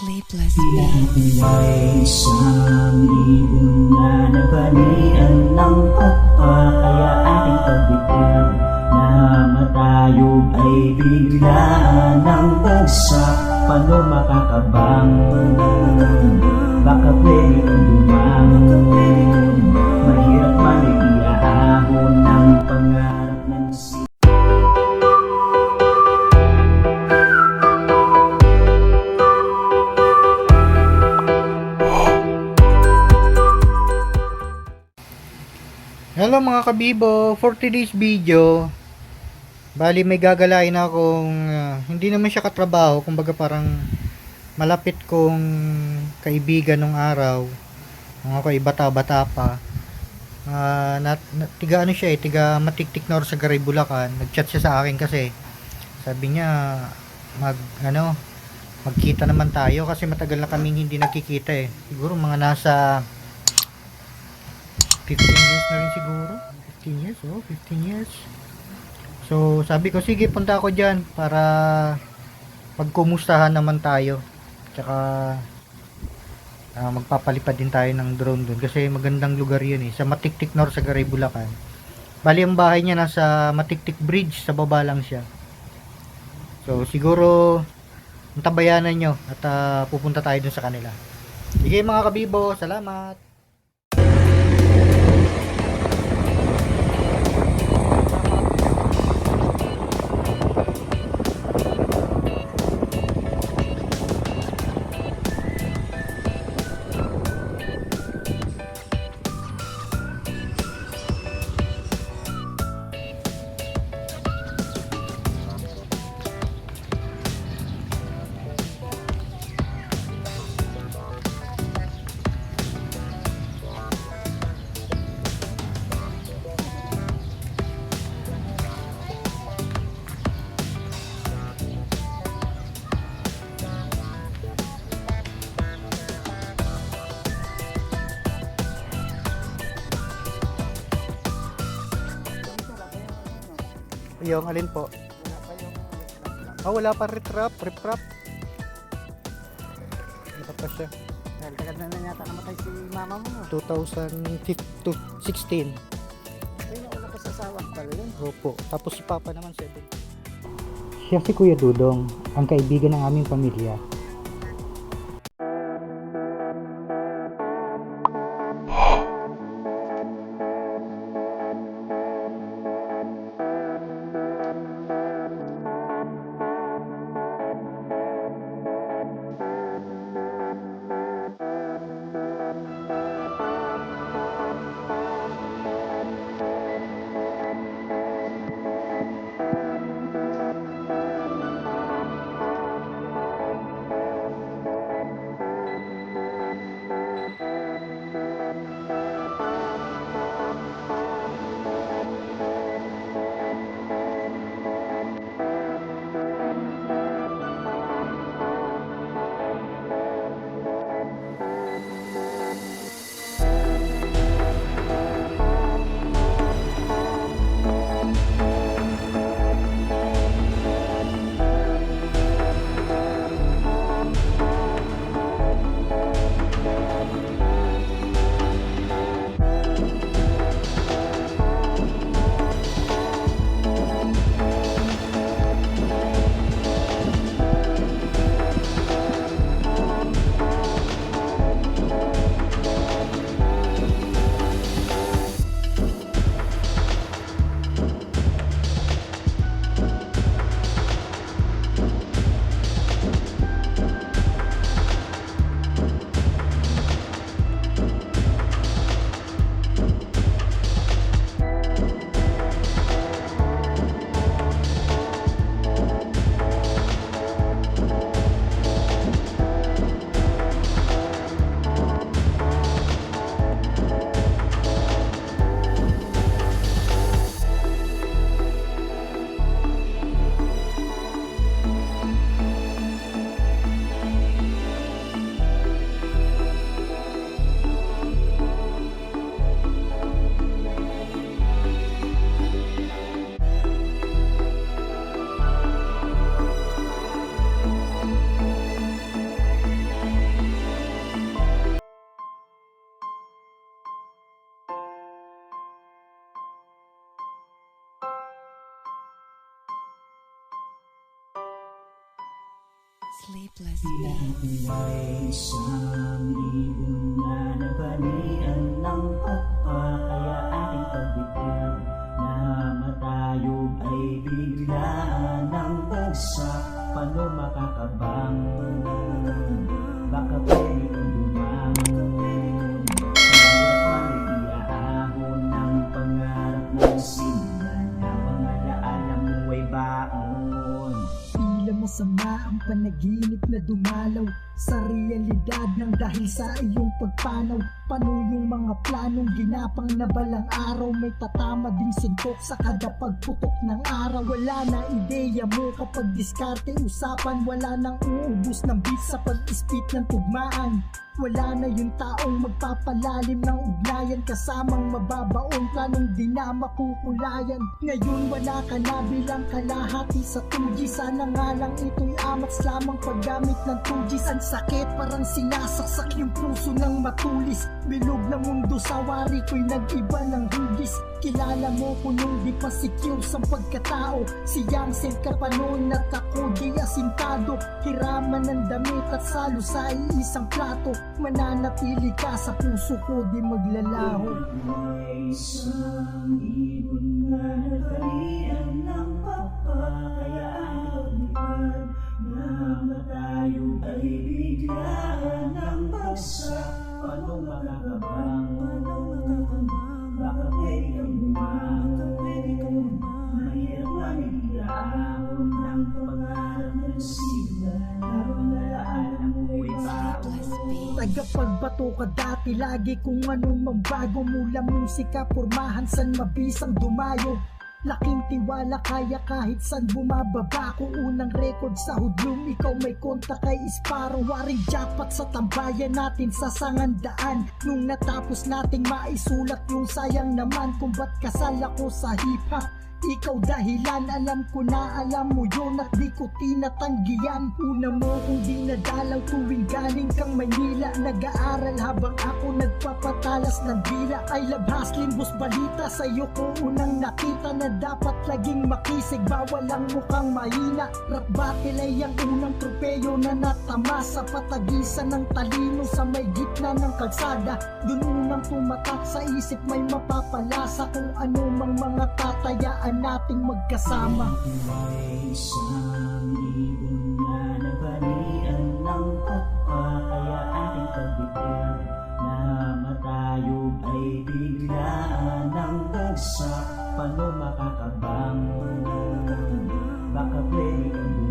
sleepless Ay isang ibon na nabalian ng kapwa Kaya aking pagbigyan na matayog ay biglaan ng bagsak Paano makakabang? Mga kabibo, for today's video, bali may gagalain akong ah, hindi naman siya katrabaho, kumbaga parang malapit kong kaibigan nung araw, nung ako ay bata-bata pa. Ah, na, na, tiga ano siya eh, tiga matiktik nor sa Garay Bulacan. Nagchat siya sa akin kasi sabi niya mag ano magkita naman tayo kasi matagal na kaming hindi nagkikita eh. Siguro mga nasa 15 years na rin siguro. 15 years, oh, 15 years. So, sabi ko, sige, punta ako dyan para magkumustahan naman tayo. Tsaka, ah, magpapalipad din tayo ng drone doon kasi magandang lugar yun eh. Sa Matiktik Nor sa Garay, Bulacan. Bali, ang bahay niya nasa Matiktik Bridge, sa baba lang siya. So, siguro, ang tabayanan nyo at ah, pupunta tayo dun sa kanila. Sige mga kabibo, salamat! Yung alin po? Ah, wala pa retrap, reprap. Wala pa siya. Dahil tagal na na yata namatay si mama mo. no? 2016. Ay, nauna pa sa sawak pala yun. Opo. Tapos si Papa naman 7. Siya si Kuya Dudong, ang kaibigan ng aming pamilya. Sleepless Pinahulay isang ibon na nabalian ng kapwa masama ang panaginip na dumalaw sa realidad ng dahil sa iyong pagpanaw. Paano yung mga planong ginapang na balang araw? May tatama ding suntok sa kada pagputok ng araw. Wala na ideya mo kapag diskarte usapan. Wala nang uubos ng beat sa pag-ispit ng tugmaan. Wala na yung taong magpapalalim ng ugnayan Kasamang mababaong planong di na makukulayan. Ngayon wala ka na bilang kalahati sa 2G. Sana nga lang ito'y amats lamang paggamit ng 2G. Ang sakit parang sinasaksak yung puso ng matulis. Bilog na mundo sa wari ko'y nag-iba ng hugis. Kilala mo ko nung di pa secure sa pagkatao. Si Yangsen ka pa noon at ako di asintado. Hiraman ng damit at salo sa iisang plato. Mananatili ka sa puso ko di maglalaho. May isang ibon na nagkalian ng papa Kaya ang lipad na matayo ay biglaan ng bagsak Paano makakabangon? Baka pwede kang bumangon. Mahirap manilaahon ng pangarap ng simulan Habang alaala mo ay baon sleepless beat. Tagapagbato ka dati lagi kung anong magbago mula musika Pormahan san mabisang dumayo Laking tiwala kaya kahit san bumababa ko Unang record sa hudlum Ikaw may konta kay Isparo. Waring jackpot sa tambayan natin sa sangandaan Nung natapos nating maisulat yung sayang naman Kung ba't kasal ako sa hip hop ikaw dahilan, alam ko na alam mo yun at di ko tinatanggihan. Una mo kung di nadalaw tuwing galing kang Maynila Nag-aaral habang ako nagpapatalas ng dila. Love hustling, boss balita sa'yo ko unang nakita Na dapat laging makisig, bawal ang mukhang mahina. Rap battle ay ang unang tropeyo na natama Sa patagisan ng talino. Sa may gitna ng kalsada Dun unang tumatak. Sa isip may mapapalasa Kung ano mang mga tatayaan nating magkasama. May isang ibon ng kapwa Kaya aking pagbibig na matayog ay biglaan ng bagsak. Paano makakabangon? Baka pwede kang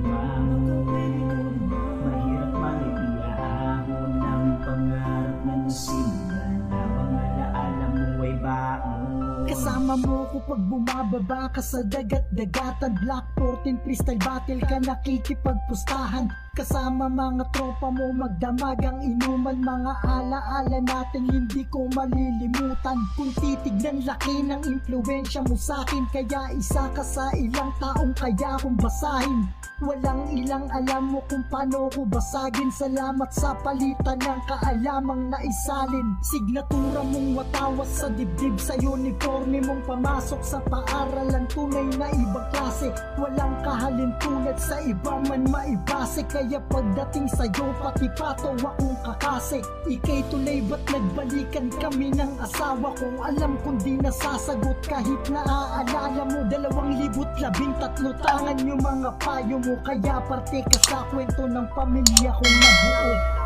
Kasama mo ko pag bumababa ka sa dagat-dagatan Black 14 freestyle battle ka nakikipagpustahan. Kasama mga tropa mo magdamag ang inuman. Mga alaala natin hindi ko malilimutan. Kung titignan laki ng impluensya mo sa akin. Kaya isa ka sa ilang taong kaya kong basahin. Walang ilang alam mo kung paano ko basagin. Salamat sa palitan ng kaalamang naisalin. Signatura mong watawas sa dibdib Sa uniforme mong pamasok sa paaralan Tunay na ibang klase. Walang kahalin tulad sa iba man maibase. Kaya pagdating sa'yo pati pato akong kakase. Ika'y tulay ba't nagbalikan kami ng asawa ko? Alam kong di nasasagot kahit naaalala mo. Dalawang libot labing tatlo tangan yung mga payo mo. Kaya parte ka sa kwento ng pamilya kong nabuo